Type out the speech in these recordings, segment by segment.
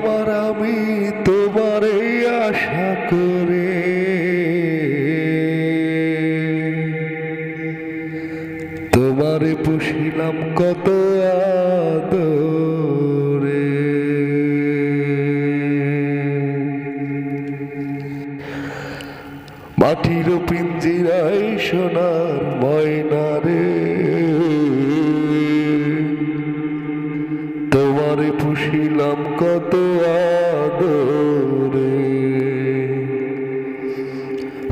আমার আমি তোমার আশা করে। তোমারে পুষিলাম কত আদরে। মাটির পিঞ্জিরাই সোনার ময়না রে।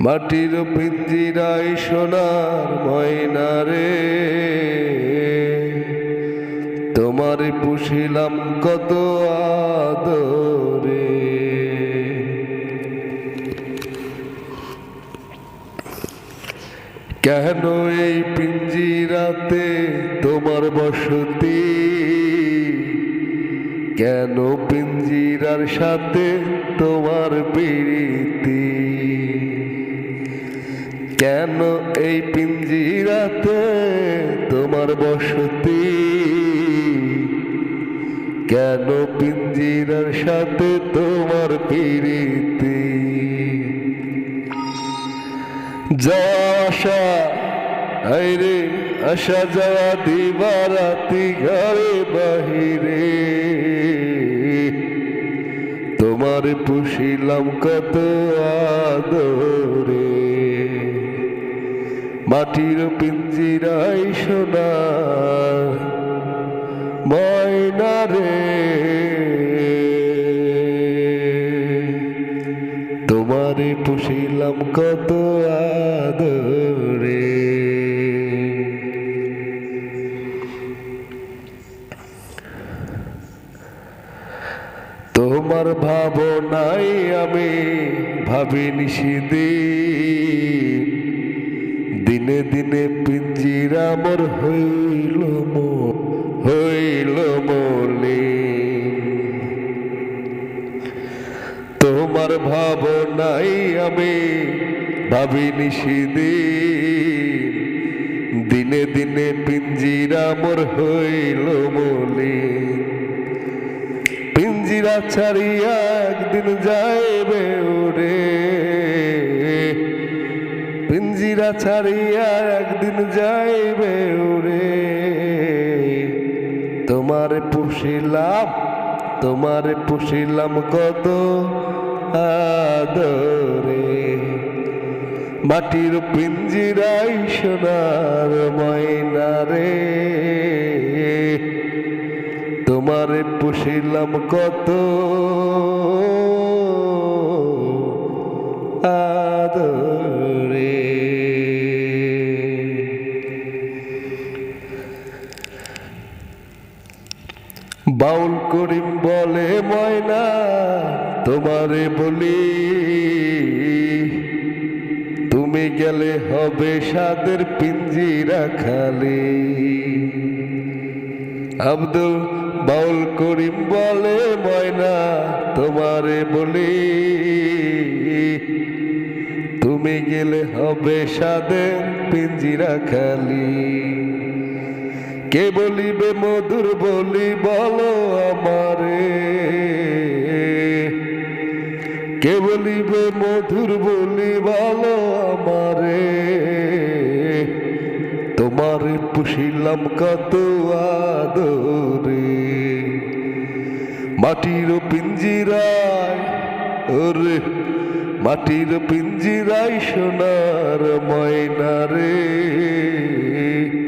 মাটির পিঞ্জিরাই সোনার ময়না রে। তোমারে পুষিলাম কত আদরে। কেন এই পিঞ্জিরাতে তোমার বসতি? কেন পিঞ্জিরার সাথে তোমার প্রীতি? কেন এই পিঞ্জিরাতে তোমার বসতি? কেন পিঞ্জিরার সাথে তোমার প্রীতি? যাওয়া আসা, আইরে আসা যাওয়া দিবারাতি ঘরে বাহিরে। তোমার পুষিলাম কত আদরে। মাটির পিঞ্জিরাই সোনা ময়না রে। তোমারে পুষিলাম কত আদরে। তোমার ভাবনাই আমি ভাবি নিষিদিন দিনে পিঞ্জিরা মোর হইল মোর হইল মলিন তোমার ভাবনাই আমি ভাবি নিষিদিন দিনে দিনে পিঞ্জিরা মোর হইল মলিন পিঞ্জিরা ছাড়িয়া একদিন যাইবে ওরে। পিঞ্জিরা ছাড়িয়া একদিন যাইবে ওরে। তোমার পুষিলাম তোমার পুষিলাম কত আদরে। মাটির পিঞ্জিরাই সোনার ময়না রে। তোমার পুষিলাম কত বাউল করিম বলে ময়না, তোমারে বলি, তুমি গেলে হবে সাদের পিঞ্জিরা খালি। আব্দুল বাউল করিম বলে ময়না, তোমারে বলি, তুমি গেলে হবে সাদের পিঞ্জিরা খালি। কে বলিবে মধুর বলি বলো আমারে? কে বলিবে মধুর বলি বলো আমারে? তোমার পুষিলাম কত আদরে। মাটির পিঞ্জিরায়, ওরে, মাটির পিঞ্জিরায় সোনার ময়না রে।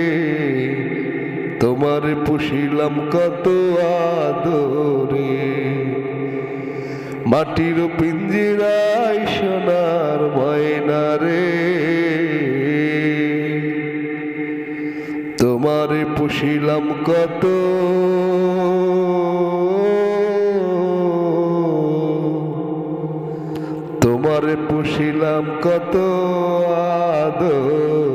তোমার পুষিলাম কত আদরে। মাটির পিঞ্জিরায় সোনার ময়না রে। তোমারে পুষিলাম কত তোমারে পুষিলাম কত আদর।